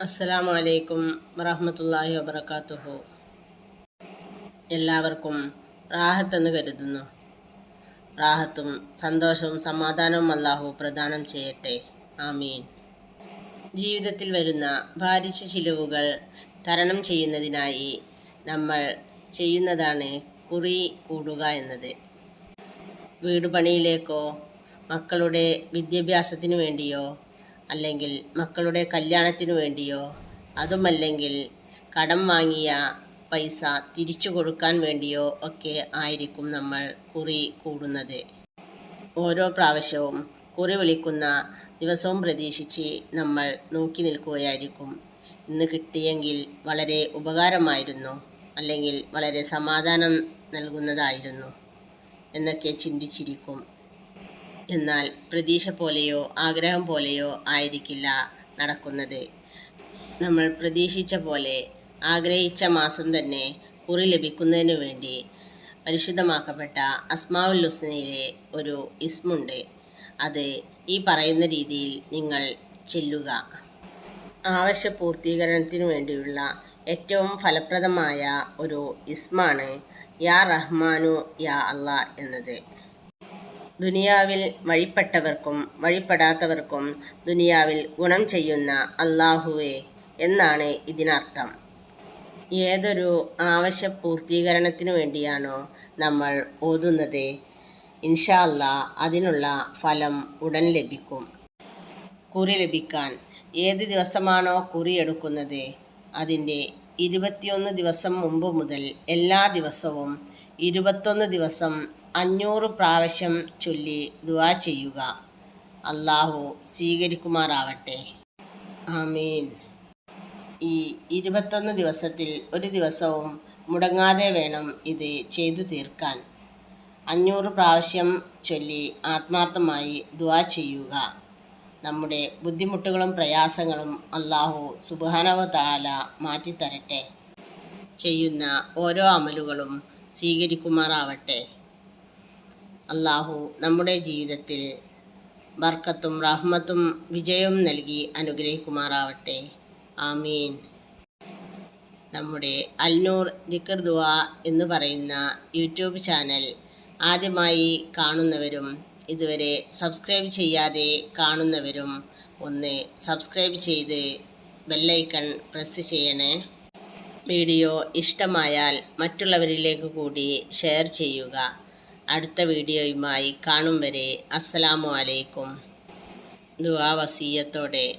അസ്സലാമു അലൈക്കും വറഹമത്തല്ലാഹി വബർക്കാത്തുഹു എല്ലാവർക്കും റാഹത്തെന്ന് കരുതുന്നു. റാഹത്തും സന്തോഷവും സമാധാനവും അല്ലാഹു പ്രദാനം ചെയ്യട്ടെ. ആമീൻ. ജീവിതത്തിൽ വരുന്ന ഭാരിച്ച ചിലവുകൾ തരണം ചെയ്യുന്നതിനായി നമ്മൾ ചെയ്യുന്നതാണ് കുറി കൂടുക എന്നത്. വീടുപണിയിലേക്കോ മക്കളുടെ വിദ്യാഭ്യാസത്തിനു വേണ്ടിയോ അല്ലെങ്കിൽ മക്കളുടെ കല്യാണത്തിനു വേണ്ടിയോ അതുമല്ലെങ്കിൽ കടം വാങ്ങിയ പൈസ തിരിച്ചു കൊടുക്കാൻ വേണ്ടിയോ ഒക്കെ ആയിരിക്കും നമ്മൾ കുറി കൂടുന്നത്. ഓരോ പ്രാവശ്യവും കുറി വിളിക്കുന്ന ദിവസവും പ്രതീക്ഷിച്ച് നമ്മൾ നോക്കി നിൽക്കുകയായിരിക്കും. ഇന്ന് കിട്ടിയെങ്കിൽ വളരെ ഉപകാരമായിരുന്നു അല്ലെങ്കിൽ വളരെ സമാധാനം നൽകുന്നതായിരുന്നു എന്നൊക്കെ ചിന്തിച്ചിരിക്കും. എന്നാൽ പ്രതീക്ഷ പോലെയോ ആഗ്രഹം പോലെയോ ആയിരിക്കില്ല നടക്കുന്നത്. നമ്മൾ പ്രതീക്ഷിച്ച പോലെ ആഗ്രഹിച്ച മാസം തന്നെ കുറി ലഭിക്കുന്നതിന് വേണ്ടി പരിശുദ്ധമാക്കപ്പെട്ട അസ്മാവുൽ ഹുസ്നയിലെ ഒരു ഇസ്മുണ്ട്. അത് ഈ പറയുന്ന രീതിയിൽ നിങ്ങൾ ചെല്ലുക. ആവശ്യ പൂർത്തീകരണത്തിനു വേണ്ടിയുള്ള ഏറ്റവും ഫലപ്രദമായ ഒരു ഇസ്മാണ് യാ റഹ്മാനു യാ അള്ളാ എന്നത്. ദുനിയാവിൽ വഴിപ്പെട്ടവർക്കും വഴിപ്പെടാത്തവർക്കും ദുനിയാവിൽ ഗുണം ചെയ്യുന്ന അള്ളാഹുവേ എന്നാണ് ഇതിനർത്ഥം. ഏതൊരു ആവശ്യ പൂർത്തീകരണത്തിനു വേണ്ടിയാണോ നമ്മൾ ഓതുന്നത്. ഇൻഷാ അല്ല അതിനുള്ള ഫലം ഉടൻ ലഭിക്കും. കുറി ലഭിക്കാൻ ഏത് ദിവസമാണോ കുറി എടുക്കുന്നത്? അതിന്റെ ഇരുപത്തിയൊന്ന് ദിവസം മുമ്പ് മുതൽ എല്ലാ ദിവസവും ഇരുപത്തൊന്ന് ദിവസം അഞ്ഞൂറ് പ്രാവശ്യം ചൊല്ലി ദുവാ ചെയ്യുക. അള്ളാഹു സ്വീകരിക്കുമാറാവട്ടെ. ആമീൻ. ഈ ഇരുപത്തൊന്ന് ദിവസത്തിൽ ഒരു ദിവസവും മുടങ്ങാതെ വേണം ഇത് ചെയ്തു തീർക്കാൻ. അഞ്ഞൂറ് പ്രാവശ്യം ചൊല്ലി ആത്മാർത്ഥമായി ദുവാ ചെയ്യുക. നമ്മുടെ ബുദ്ധിമുട്ടുകളും പ്രയാസങ്ങളും അള്ളാഹു സുബാനവ താല മാറ്റിത്തരട്ടെ. ചെയ്യുന്ന ഓരോ അമലുകളും സ്വീകരിക്കുമാറാവട്ടെ. അള്ളാഹു നമ്മുടെ ജീവിതത്തിൽ ബർക്കത്തും റഹ്മത്തും വിജയവും നൽകി അനുഗ്രഹിക്കുമാറാവട്ടെ. ആമീൻ. നമ്മുടെ അൽനൂർ ദിക്കർ ദുആ എന്ന് പറയുന്ന യൂട്യൂബ് ചാനൽ ആദ്യമായി കാണുന്നവരും ഇതുവരെ സബ്സ്ക്രൈബ് ചെയ്യാതെ കാണുന്നവരും ഒന്ന് സബ്സ്ക്രൈബ് ചെയ്ത് ബെല്ലൈക്കൺ പ്രസ് ചെയ്യണേ. വീഡിയോ ഇഷ്ടമായാൽ മറ്റുള്ളവരിലേക്ക് കൂടി ഷെയർ ചെയ്യുക. അടുത്ത വീഡിയോയുമായി കാണും വരെ. അസ്സലാമു അലൈക്കും. ദുആ വസീയത്തോടെ.